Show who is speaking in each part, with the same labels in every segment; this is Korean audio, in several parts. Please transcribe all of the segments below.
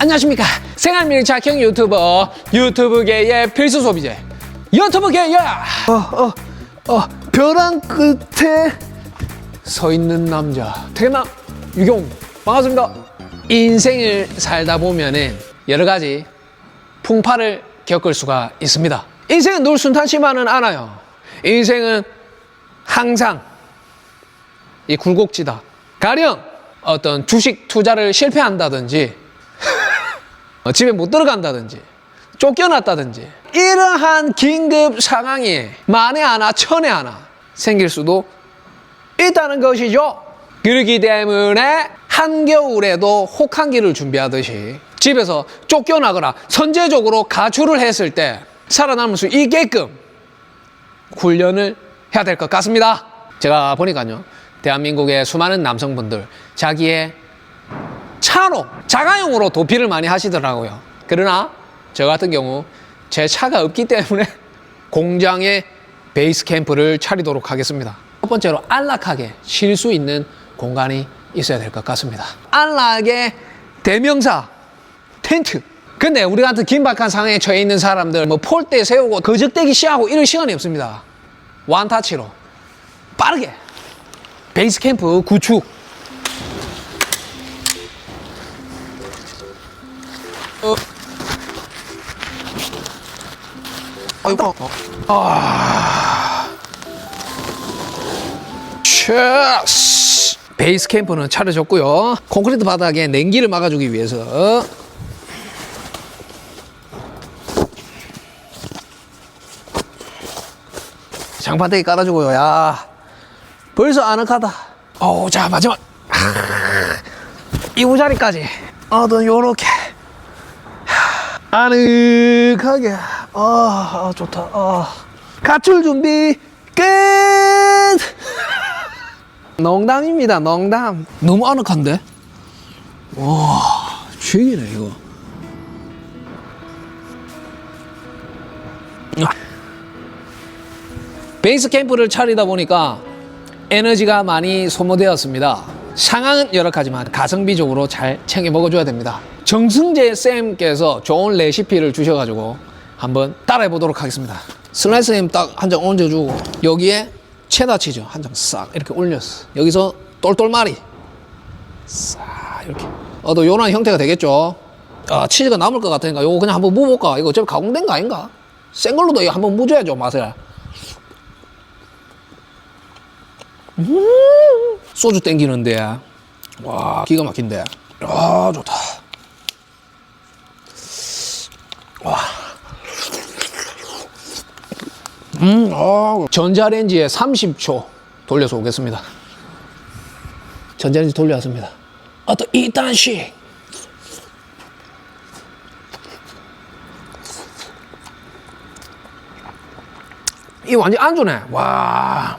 Speaker 1: 안녕하십니까. 생활밀착형 유튜버 유튜브계의 필수 소비재 유튜브계야!
Speaker 2: 어, 어, 벼랑 끝에
Speaker 1: 서 있는 남자. 태남 유경 반갑습니다. 인생을 살다 보면은 여러 가지 풍파를 겪을 수가 있습니다. 인생은 늘 순탄치만은 않아요. 인생은 항상 이 굴곡지다. 가령 어떤 주식 투자를 실패한다든지 어, 집에 못 들어간다든지 쫓겨났다든지 이러한 긴급 상황이 만에 하나 천에 하나 생길 수도 있다는 것이죠. 그렇기 때문에 한겨울에도 혹한기를 준비하듯이 집에서 쫓겨나거나 선제적으로 가출을 했을 때 살아남을 수 있게끔 훈련을 해야 될 것 같습니다. 제가 보니까요. 대한민국의 수많은 남성분들 자기의 차로 자가용으로 도피를 많이 하시더라고요. 그러나 저 같은 경우 제 차가 없기 때문에 공장에 베이스 캠프를 차리도록 하겠습니다. 첫 번째로 안락하게 쉴 수 있는 공간이 있어야 될 것 같습니다. 안락의 대명사 텐트. 근데 우리 같은 긴박한 상황에 처해 있는 사람들 뭐 폴대 세우고 거적대기 시하고 이럴 시간이 없습니다. 완타치로 빠르게 베이스 캠프 구축
Speaker 2: 아이고
Speaker 1: 체스 베이스 캠프는 차려졌고요. 콘크리트 바닥에 냉기를 막아주기 위해서. 장판대기 깔아주고요. 야 벌써 아늑하다. 어우 자 마지막. 이부자리까지. 어떤 요렇게 아늑하게 아, 아 좋다 아. 가출 준비 끝 농담입니다 농담 너무 아늑한데 와 죽이네 이거 베이스 캠프를 차리다 보니까 에너지가 많이 소모되었습니다. 상황은 열악하지만 가성비적으로 잘 챙겨 먹어줘야 됩니다. 정승재 쌤께서 좋은 레시피를 주셔가지고 한번 따라해 보도록 하겠습니다. 슬라이스 햄 딱 한 장 얹어주고 여기에 체다 치즈 한 장 싹 이렇게 올렸어. 여기서 똘똘마리 싹 이렇게. 어도 요런 형태가 되겠죠. 아 치즈가 남을 것 같으니까 요거 그냥 한번 무볼까? 이거 어차피 가공된 거 아닌가? 센 걸로도 이거 한번 무줘야죠 맛을. 소주 땡기는데 와 기가 막힌데 아 좋다 와음 아, 전자레인지에 30초 돌려서 오겠습니다. 전자레인지 돌려왔습니다. 어떤 이딴식! 이 완전 안주네. 와.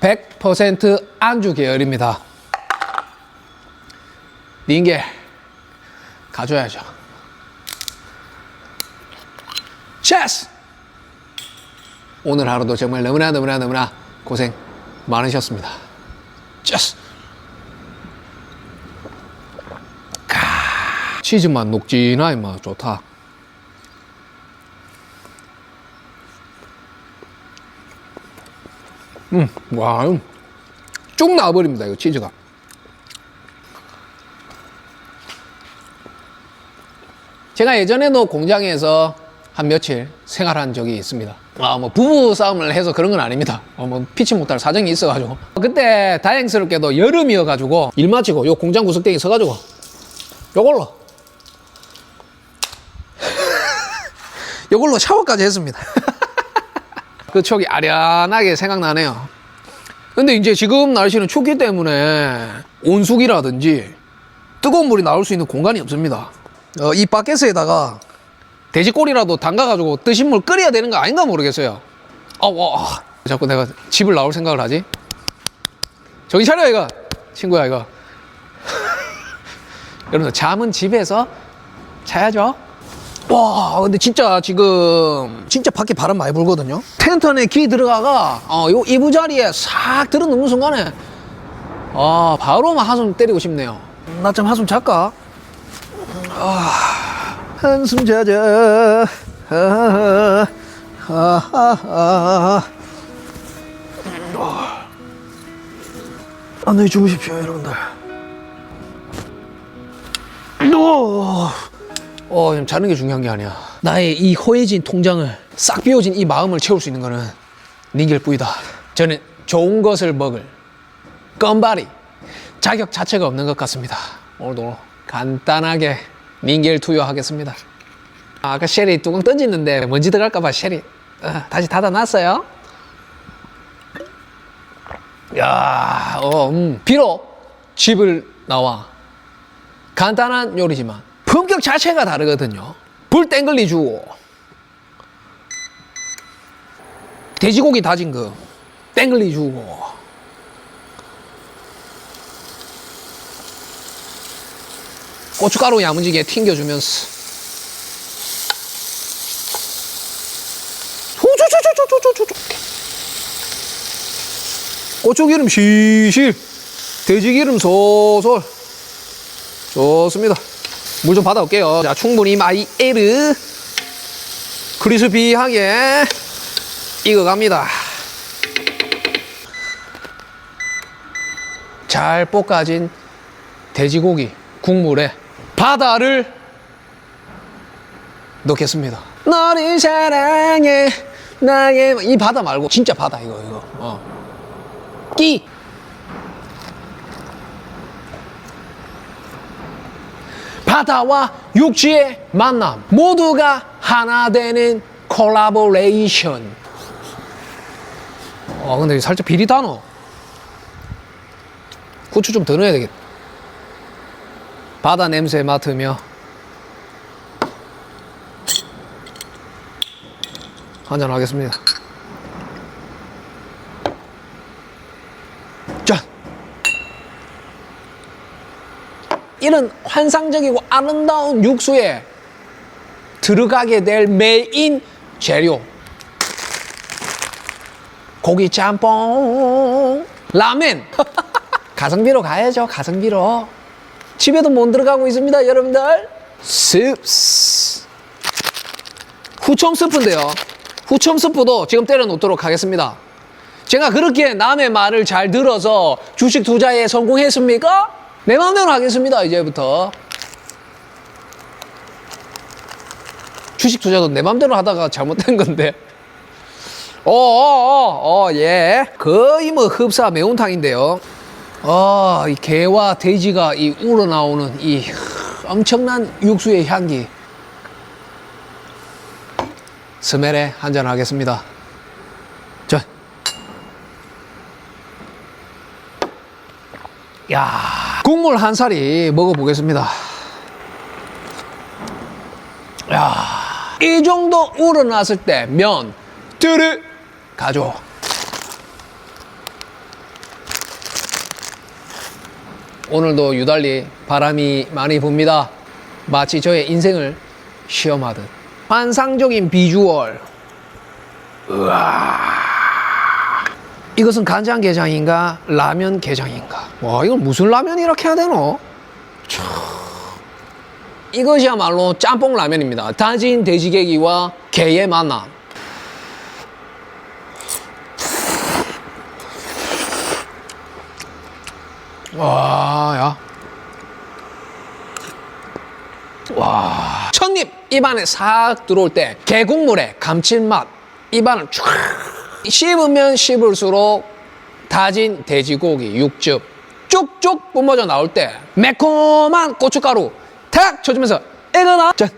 Speaker 1: 100% 안주 계열입니다. 닌게 가져야죠. 체스! 오늘 하루도 정말 너무나 너무나 너무나 고생 많으셨습니다. 가 치즈맛 녹진하이 맛 좋다. 음, 와, 음. 쭉 나와버립니다, 이거 치즈가. 제가 예전에도 공장에서 한 며칠 생활한 적이 있습니다. 아, 뭐, 부부 싸움을 해서 그런 건 아닙니다. 어, 뭐, 피치 못할 사정이 있어가지고. 그때 다행스럽게도 여름이어가지고, 일 마치고, 요 공장 구석대기 서가지고, 요걸로. 요걸로 샤워까지 했습니다. 그 추억이 아련하게 생각나네요. 근데 이제 지금 날씨는 춥기 때문에 온수기라든지 뜨거운 물이 나올 수 있는 공간이 없습니다. 어, 이 바켓에다가 돼지꼬리라도 담가가지고 뜨신 물 끓여야 되는 거 아닌가 모르겠어요. 아, 와. 자꾸 내가 집을 나올 생각을 하지? 정신 차려, 이거. 친구야, 이거. 여러분들, 잠은 집에서 자야죠. 와, 근데 진짜 지금 진짜 밖에 바람 많이 불거든요. 텐트 안에 기 들어가가 어, 요 이부 자리에 싹 들어놓는 순간에 아, 바로 막 한숨 때리고 싶네요. 나 좀 한숨 잘까?
Speaker 2: 한숨 자자. 아, 아, 아, 아. 안녕히 주무십시오, 여러분들. 오.
Speaker 1: 어, 지금 자는 게 중요한 게 아니야. 나의 이 허해진 통장을 싹 비워진 이 마음을 채울 수 있는 거는 닌길 뿐이다. 저는 좋은 것을 먹을 껌바리 자격 자체가 없는 것 같습니다. 오늘도 간단하게 닌길 투여하겠습니다. 아까 쉐리 뚜껑 던지는데 먼지 들어갈까봐 쉐리 어, 다시 닫아놨어요. 야, 어, 음. 비록 집을 나와 간단한 요리지만 품격 자체가 다르거든요. 불 땡글리 주고 돼지고기 다진 거 땡글리 주고 고춧가루 야무지게 튕겨주면서 고추기름 시실 돼지기름 솔솔 좋습니다. 물 좀 받아올게요. 자, 충분히 마이 에르 크리스피하게 익어갑니다. 잘 볶아진 돼지고기 국물에 바다를 넣겠습니다. 너를 사랑해. 나의 이 바다 말고 진짜 바다 이거 이거. 어. 끼. 바다와 육지의 만남 모두가 하나 되는 콜라보레이션 어 근데 살짝 비리다노 후추 좀 더 넣어야 되겠다 바다 냄새 맡으며. 한잔 하겠습니다. 짠 이런 환상적이고 아름다운 육수에 들어가게 될 메인 재료. 고기 짬뽕. 라멘. 가성비로 가야죠 가성비로 집에도 못 들어가고 있습니다 여러분들 습스 후첨 스프인데요 후첨 스프도 지금 때려 놓도록 하겠습니다 제가 그렇게 남의 말을 잘 들어서 주식 투자에 성공했습니까? 내 마음대로 하겠습니다, 이제부터. 주식 투자도 내 마음대로 하다가 잘못된 건데. 어, 어, 어, 어, 예. 거의 뭐 흡사 매운탕인데요. 아, 이 개와 돼지가 이 우러나오는 이 엄청난 육수의 향기. 스멜에 한잔 하겠습니다. 자. 야 국물 한 사리 먹어보겠습니다. 야, 이 정도 우러났을 때 면, 뜨르, 가죠. 오늘도 유달리 바람이 많이 붑니다. 마치 저의 인생을 시험하듯. 환상적인 비주얼. 이것은 간장게장인가 라면 게장인가 와 이걸 무슨 라면 이렇게 해야 되노 참. 이것이야말로 짬뽕 라면입니다 다진 돼지개기와 게의 만남 와야 와 첫입 입안에 싹 들어올 때 게국물의 감칠맛 입안을 쫙 씹으면 씹을수록 다진 돼지고기 육즙 쭉쭉 뿜어져 나올 때 매콤한 고춧가루 탁 쳐주면서 애거나! 짠.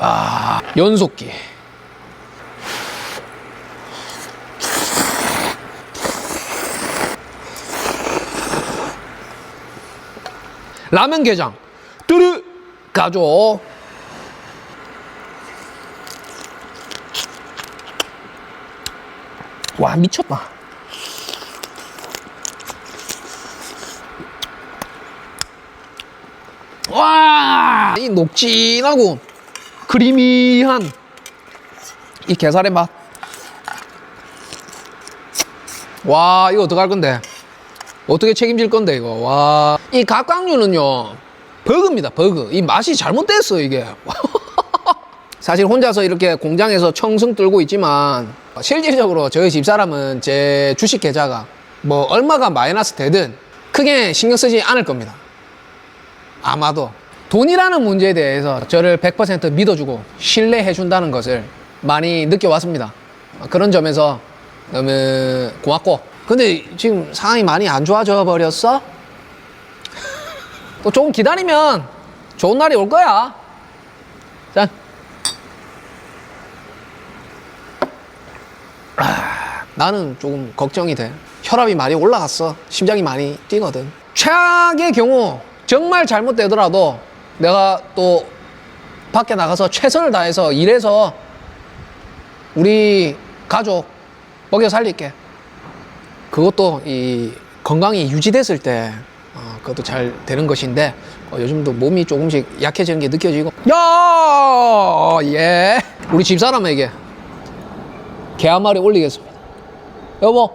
Speaker 1: 아 연속기 라면 게장. 뚜르 가죠 와 미쳤다. 와 이 녹진하고 크리미한 이 게살의 맛 와 이거 어떡할 건데? 어떻게 책임질 건데 이거? 와 이 각각류는요 버그입니다 버그 이 맛이 잘못됐어 이게 사실 혼자서 이렇게 공장에서 청승 뚫고 있지만 실질적으로 저희 집사람은 제 주식 계좌가 뭐 얼마가 마이너스 되든 크게 신경 쓰지 않을 겁니다 아마도 돈이라는 문제에 대해서 저를 100% 믿어주고 신뢰해 준다는 것을 많이 느껴왔습니다. 그런 점에서 너무 고맙고. 근데 지금 상황이 많이 안 좋아져 버렸어? 또 조금 기다리면 좋은 날이 올 거야. 짠. 아, 나는 조금 걱정이 돼. 혈압이 많이 올라갔어. 심장이 많이 뛰거든. 최악의 경우 정말 잘못되더라도 내가 또 밖에 나가서 최선을 다해서 일해서 우리 가족 먹여 살릴게. 그것도 이 건강이 유지됐을 때 어, 그것도 잘 되는 것인데 어, 요즘도 몸이 조금씩 약해지는 게 느껴지고 야 예. 우리 집사람에게 개 한 마리 올리겠습니다. 여보.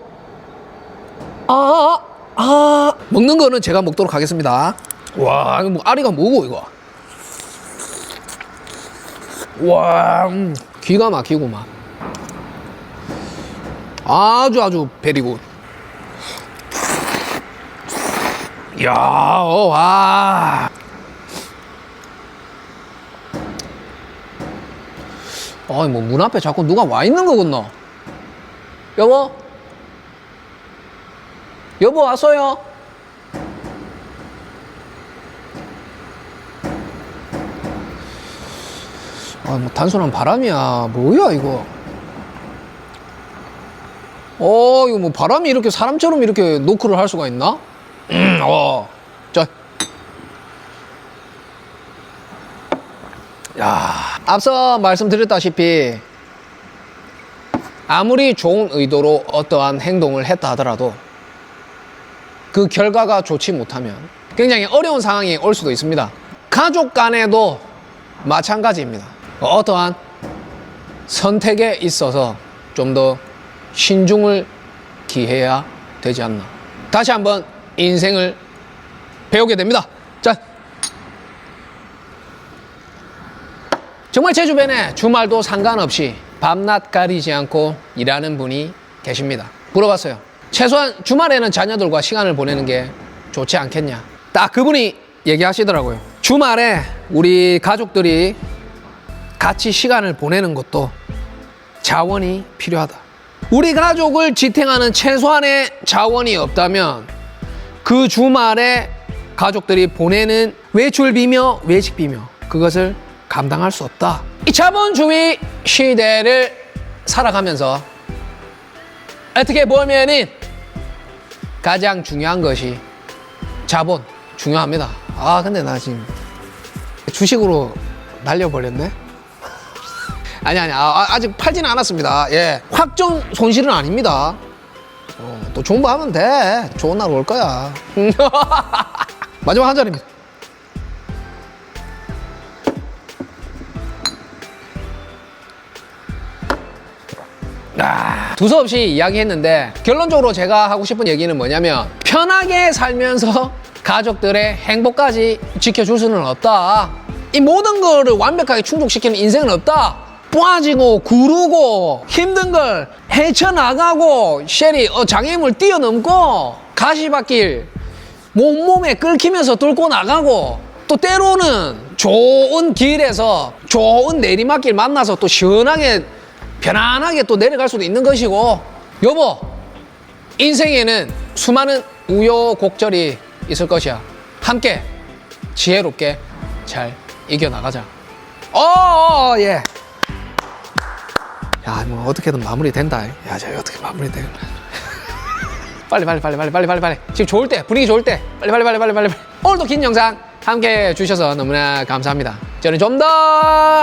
Speaker 1: 아, 아. 먹는 거는 제가 먹도록 하겠습니다. 와, 이거 뭐 아리가 뭐고 이거? 와, 음, 기가 막히구만. 아주 아주 베리굿. 야, 어, 와. 아니 뭐문 앞에 자꾸 누가 와 있는 거군요. 여보? 여보 왔어요? 아, 뭐 단순한 바람이야. 뭐야 이거? 어, 이거 뭐 바람이 이렇게 사람처럼 이렇게 노크를 할 수가 있나? 음, 어. 자. 야, 앞서 말씀드렸다시피 아무리 좋은 의도로 어떠한 행동을 했다 하더라도 그 결과가 좋지 못하면 굉장히 어려운 상황이 올 수도 있습니다. 가족 간에도 마찬가지입니다. 어떠한 선택에 있어서 좀 더 신중을 기해야 되지 않나. 다시 한번 인생을 배우게 됩니다. 자. 정말 제 주변에 주말도 상관없이 밤낮 가리지 않고 일하는 분이 계십니다. 물어봤어요. 최소한 주말에는 자녀들과 시간을 보내는 게 좋지 않겠냐. 딱 그분이 얘기하시더라고요. 주말에 우리 가족들이 같이 시간을 보내는 것도 자원이 필요하다. 우리 가족을 지탱하는 최소한의 자원이 없다면 그 주말에 가족들이 보내는 외출비며 외식비며 그것을 감당할 수 없다. 이 자본주의 시대를 살아가면서 어떻게 보면은 가장 중요한 것이 자본 중요합니다. 아 근데 나 지금 주식으로 날려버렸네. 아니 아니 아, 아직 팔지는 않았습니다. 예 확정 손실은 아닙니다. 어, 또 좋은 거 하면 돼. 좋은 날 올 거야. 마지막 한 잔입니다. 아, 두서없이 이야기했는데 결론적으로 제가 하고 싶은 얘기는 뭐냐면 편하게 살면서 가족들의 행복까지 지켜줄 수는 없다. 이 모든 거를 완벽하게 충족시키는 인생은 없다. 빠지고 구르고 힘든 걸 헤쳐나가고 쉐리 어, 장애물 뛰어넘고 가시밭길 몸몸에 끓기면서 뚫고 나가고 또 때로는 좋은 길에서 좋은 내리막길 만나서 또 시원하게 편안하게 또 내려갈 수도 있는 것이고. 여보 인생에는 수많은 우여곡절이 있을 것이야. 함께 지혜롭게 잘 이겨나가자. 어, 예. 야, 뭐 어떻게든 마무리 된다. 야, 저 어떻게 마무리 돼? 빨리 빨리 빨리 빨리 빨리 빨리 빨리. 지금 좋을 때 분위기 좋을 때 빨리 빨리 빨리 빨리 빨리. 빨리. 오늘도 긴 영상 함께 해주셔서 너무나 감사합니다. 저는 좀 더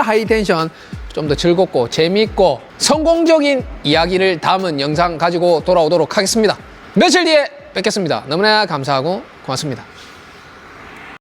Speaker 1: 하이텐션, 좀 더 즐겁고 재미있고 성공적인 이야기를 담은 영상 가지고 돌아오도록 하겠습니다. 며칠 뒤에 뵙겠습니다. 너무나 감사하고 고맙습니다.